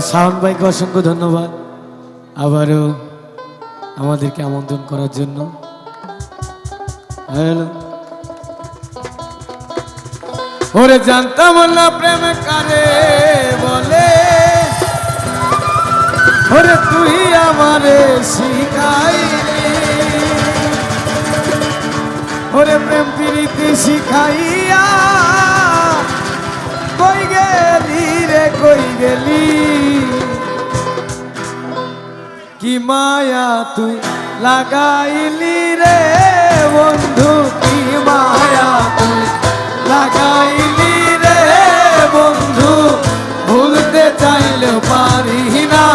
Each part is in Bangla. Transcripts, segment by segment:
শাওন ভাইকে অসংখ্য ধন্যবাদ। আবারও আমাদেরকে আমন্ত্রণ করার জন্য। হ্যালো। ওরে জানতাম না প্রেম কারে বলে। ওরে তুই আমারে শিখাইলি। ওরে প্রেম প্রীতি শিখাইয়া কই গেলি রে কই গেলি কি মায়া তুই লাগাইলি রে, বন্ধু, কি মায়া তুই লাগাইলি রে, বন্ধু। ভুলতে চাইলেও পারি না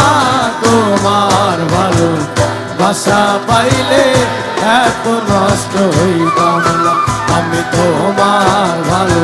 তোমার ভালো বাসা পাইলে এত নষ্ট হইতাম আমি তোমার ভালো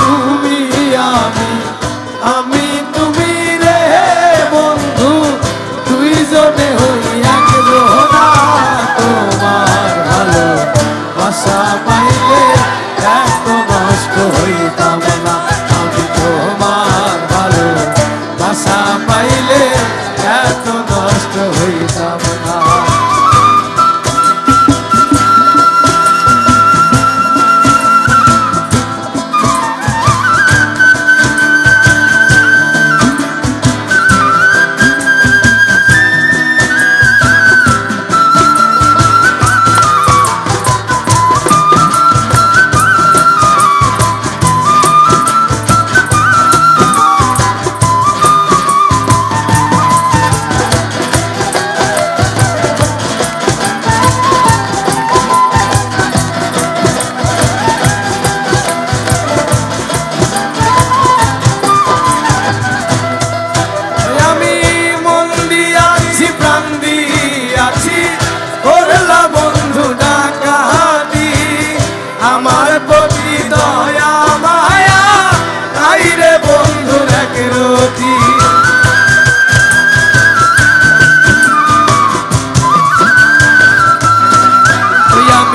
তুমি আমি তুমি বন্ধু তুই জনে হইয়া গেল পাইলে এত নষ্ট হইতাম না। আমি তোমার ভালো বাসা পাইলে এত নষ্ট হইতাম না।